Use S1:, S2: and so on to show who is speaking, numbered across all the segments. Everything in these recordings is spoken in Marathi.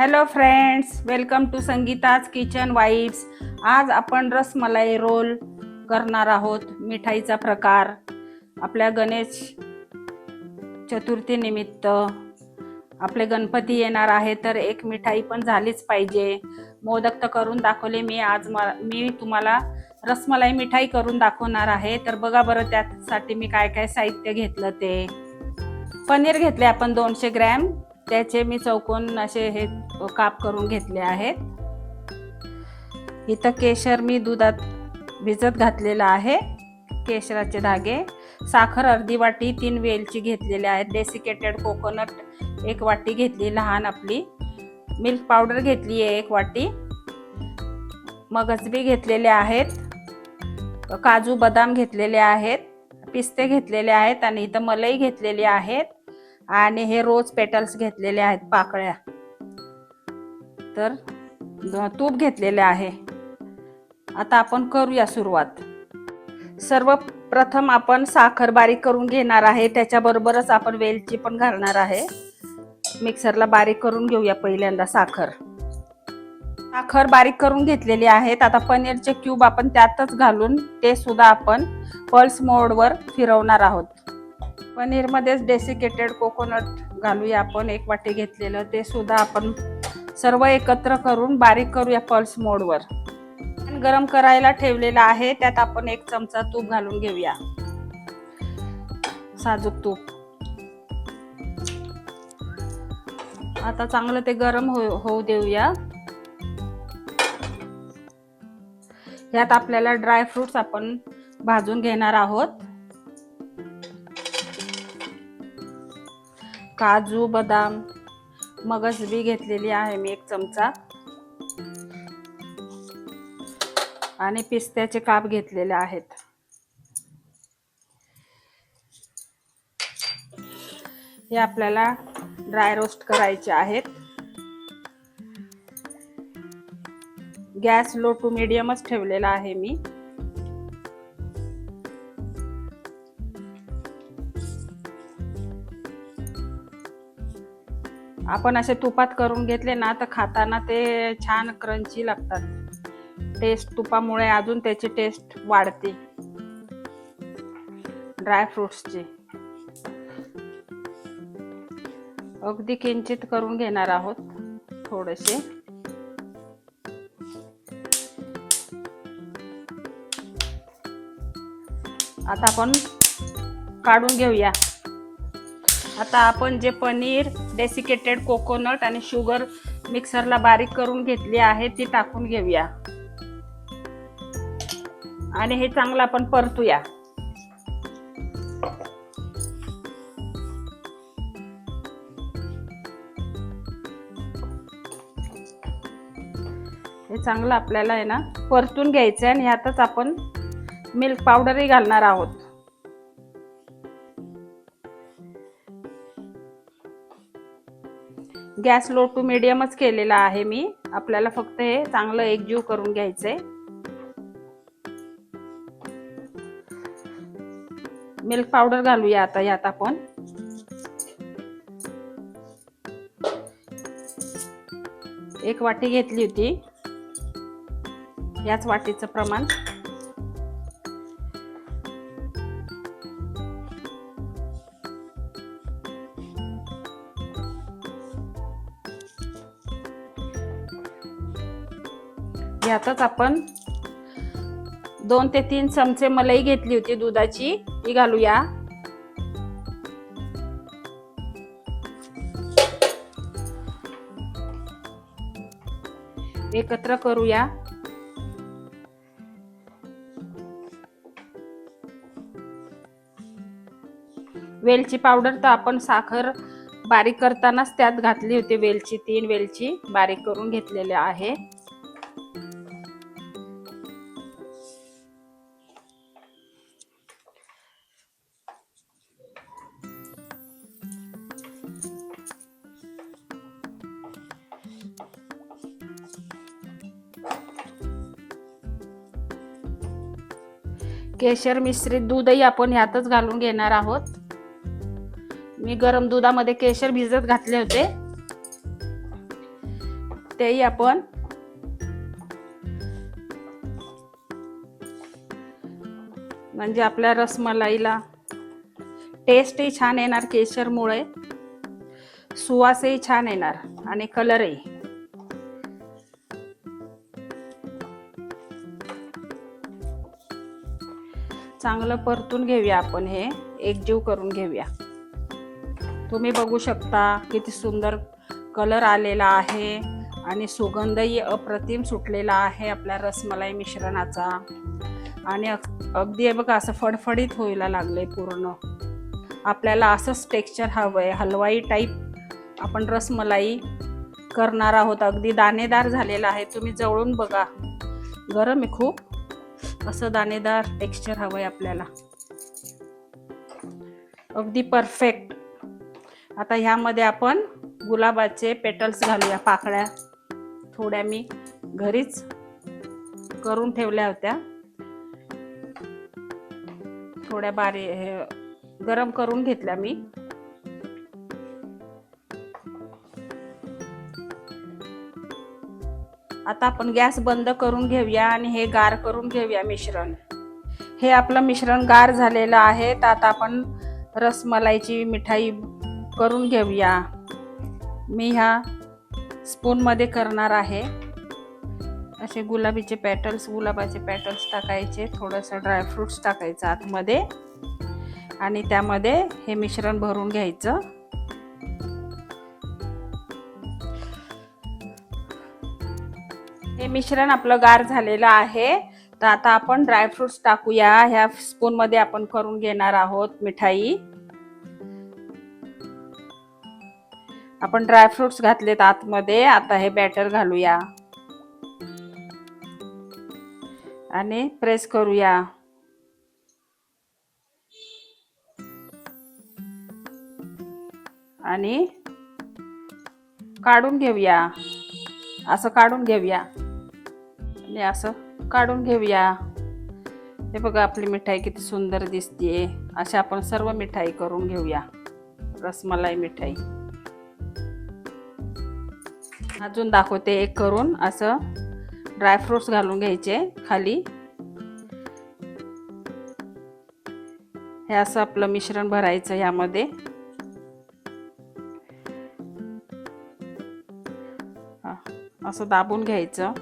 S1: Hello friends welcome to Sangeeta's kitchen vibes आज आपण रसमलाई रोल करणार आहोत मिठाईचा प्रकार. आपल्या गणेश चतुर्थीनिमित्त आपले गणपती येणार आहे तर एक मिठाई पण झालीच पाहिजे. मोदक तर करून दाखवले मी आज मी तुम्हाला रसमलाई मिठाई करून दाखवणार आहे. तर बघा बरं त्यासाठी मी काय काय साहित्य घेतलं ते. पनीर घेतले आपण दोनशे ग्रॅम. त्याचे मी चौकोन असे हे काप करून घेतले आहेत. इथं केशर मी दुधात भिजत घातलेलं आहे. केशराचे धागे साखर अर्धी वाटी तीन वेलची घेतलेले आहेत. डेसिकेटेड कोकोनट एक वाटी घेतली लहान आपली. मिल्क पावडर घेतली आहे एक वाटी. मगजबी घेतलेले आहेत. काजू बदाम घेतलेले आहेत. पिस्ते घेतलेले आहेत आणि इथं मलई घेतलेली आहेत. आणि हे रोज पेटल्स घेतलेले आहेत पाकळ्या. तर तूप घेतलेले आहे. आता आपण करूया सुरुवात. सर्वप्रथम आपण साखर बारीक करून घेणार आहे. त्याच्याबरोबरच आपण वेलची पण घालणार आहे. मिक्सरला बारीक करून घेऊया पहिल्यांदा साखर. साखर बारीक करून घेतलेली आहेत. आता पनीरचे क्यूब आपण त्यातच घालून ते सुद्धा आपण पल्स मोडवर फिरवणार आहोत. पनीरमध्येच डेसिकेटेड कोकोनट घालूया आपण. एक वाटी घेतलेलं ते सुद्धा आपण सर्व एकत्र करून बारीक करूया पल्स मोडवर गरम करायला ठेवलेला आहे. त्यात आपण एक चमचा तूप घालून घेऊया. साजूक तूप. आता चांगलं ते गरम हो होऊ देऊया. यात आपल्याला ड्रायफ्रुट्स आपण भाजून घेणार आहोत. काजू बदाम मगजबी घेतलेली आहे मी एक चमचा. आणि पिस्त्याचे काप घेतलेले आहेत. हे आपल्याला ड्राय रोस्ट करायचे आहेत. गॅस लो टू मिडियमच ठेवलेला आहे मी. आपण असे तुपात करून घेतले ना तर खाताना ते छान क्रंची लागतात. टेस्ट तुपामुळे अजून त्याची टेस्ट वाढते. ड्रायफ्रुट्सची अगदी किंचित करून घेणार आहोत थोडेसे. आता आपण काढून घेऊया. आता आपण जे पनीर डेसिकेटेड कोकोनट आणि शुगर मिक्सरला बारीक करून घेतली आहे ती टाकून घेऊया. आणि हे चांगलं आपण परतूया. हे चांगलं आपल्याला आहे ना परतून घ्यायचं आहे आणि ह्यातच आपण मिल्क पावडरही घालणार आहोत. गॅस लो टू मिडियमच केलेला आहे मी. आपल्याला फक्त हे चांगलं एकजीव करून घ्यायचंय. मिल्क पावडर घालूया आता यात आपण. एक वाटी घेतली होती. याच वाटीचं प्रमाण. यातच आपण दोन ते तीन चमचे मलाई घेतली होती दुधाची. ती घालूया. एकत्र करूया. वेलची पावडर तर आपण साखर बारीक करतानाच त्यात घातली होती वेलची तीन वेलची बारीक करून घेतलेले आहे. केशर मिश्रित दूधही आपण ह्यातच घालून घेणार आहोत. मी गरम दुधामध्ये केशर भिजत घातले होते. तेही आपण म्हणजे आपल्या रसमलाईला टेस्टही छान येणार केशरमुळे. सुवासही छान येणार आणि कलरही चांगलं परतून घेऊया आपण हे. एकजीव करून घेऊया. तुम्ही बघू शकता किती सुंदर कलर आलेला आहे आणि सुगंधही अप्रतिम सुटलेला आहे आपल्या रसमलाई मिश्रणाचा. आणि अग- अगदी हे बघा असं फडफडीत होईला लागलंय पूर्ण. आपल्याला असंच टेक्स्चर आहे हलवाई टाईप आपण रसमलाई करणार आहोत. अगदी दाणेदार झालेला आहे. तुम्ही जवळून बघा. गरम आहे खूप. असं दाणेदार टेक्स्चर हवंय आपल्याला. अगदी परफेक्ट आता ह्यामध्ये आपण गुलाबाचे पेटल्स घालूया पाकळ्या. थोड्या मी घरीच करून ठेवल्या होत्या. थोड्या बारी हे गरम करून घेतल्या मी. आता आपण गॅस बंद करून घेऊया आणि हे गार करून घेऊया मिश्रण. हे आपलं मिश्रण गार झालेलं आहे. तर आता आपण रसमलाईची मिठाई करून घेऊया. मी ह्या स्पूनमध्ये करणार आहे. असे गुलाबीचे पॅटल्स गुलाबाचे पॅटल्स टाकायचे. थोडंसं ड्रायफ्रुट्स टाकायचं आतमध्ये. आणि त्यामध्ये हे मिश्रण भरून घ्यायचं. हे मिश्रण आपलं गार झालेलं आहे. तर आता आपण ड्रायफ्रुट्स टाकूया. ह्या स्पूनमध्ये आपण करून घेणार आहोत मिठाई. आपण ड्रायफ्रुट्स घातलेत आतमध्ये. आता हे बॅटर घालूया. आणि प्रेस करूया. आणि काढून घेऊया. असं काढून घेऊया. आणि असं काढून घेऊया. हे बघा आपली मिठाई किती सुंदर दिसते अशा आपण सर्व मिठाई करून घेऊया. रसमलाई मिठाई. अजून दाखवते एक करून. असं ड्रायफ्रुट्स घालून घ्यायचे खाली. हे असं आपलं मिश्रण भरायचं ह्यामध्ये असं दाबून घ्यायचं.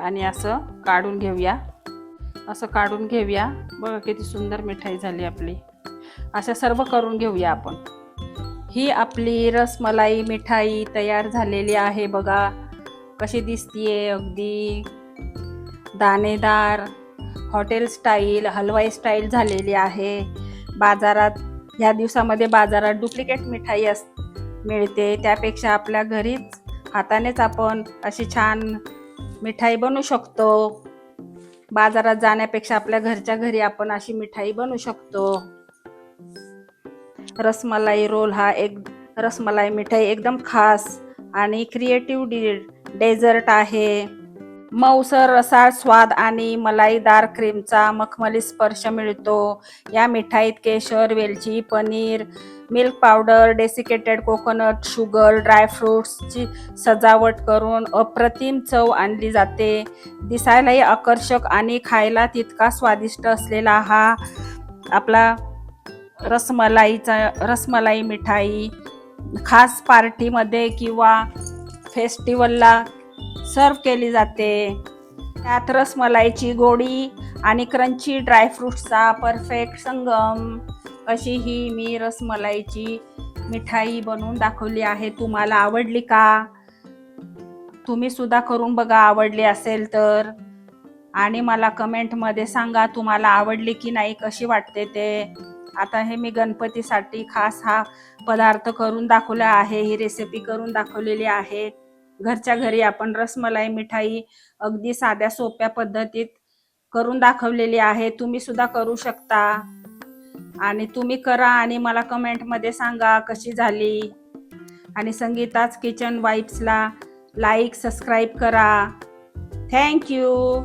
S1: आणि असं काढून घेऊया. असं काढून घेऊया. बघा किती सुंदर मिठाई झाली आपली. अशा सर्व करून घेऊया आपण. ही आपली रसमलाई मिठाई तयार झालेली आहे बघा. कशी दिसतीये अगदी. दाणेदार हॉटेल स्टाईल हलवाई स्टाईल झालेली आहे. बाजारात ह्या दिवसामध्ये बाजारात डुप्लिकेट मिठाई अस मिळते. त्यापेक्षा आपल्या घरीच हातानेच आपण अशी छान मिठाई बनवू शकतो. बाजारात जाण्यापेक्षा आपल्या घरच्या घरी आपण अशी मिठाई बनवू शकतो. रसमलाई रोल हा एक रसमलाई मिठाई एकदम खास आणि क्रिएटिव्ह डि डेझर्ट आहे. मऊसर रसाळ स्वाद आणि मलाईदार क्रीमचा मखमली स्पर्श मिळतो. या मिठाईत केशर वेलची paneer milk powder desiccated coconut sugar ड्रायफ्रुट्सची सजावट करून अप्रतिम चव आणली जाते. दिसायलाही आकर्षक आणि खायला तितका स्वादिष्ट असलेला हा आपला रसमलाईचा रसमलाई मिठाई. खास पार्टीमध्ये किंवा फेस्टिवलला सर्व केली जाते. त्यात रसमलाईची गोडी आणि क्रंची ड्रायफ्रुट्सचा परफेक्ट संगम. अशी ही मी रसमलाईची मिठाई बनवून दाखवली आहे. तुम्हाला आवडली का? तुम्ही सुद्धा करून बघा आवडली असेल तर. आणि मला कमेंटमध्ये सांगा तुम्हाला आवडली की नाही कशी वाटते ते. आता हे मी गणपतीसाठी खास हा पदार्थ करून दाखवला आहे. ही रेसिपी करून दाखवलेली आहे. घरच्या घरी आपण रसमलाई मिठाई अगदी साध्या सोप्या पद्धतीत करून दाखवलेली आहे. तुम्ही सुद्धा करू शकता. आणि तुम्ही करा आणि मला कमेंटमध्ये सांगा कशी झाली. आणि संगीताच किचन वाईब्सला लाईक सबस्क्राईब करा. Thank you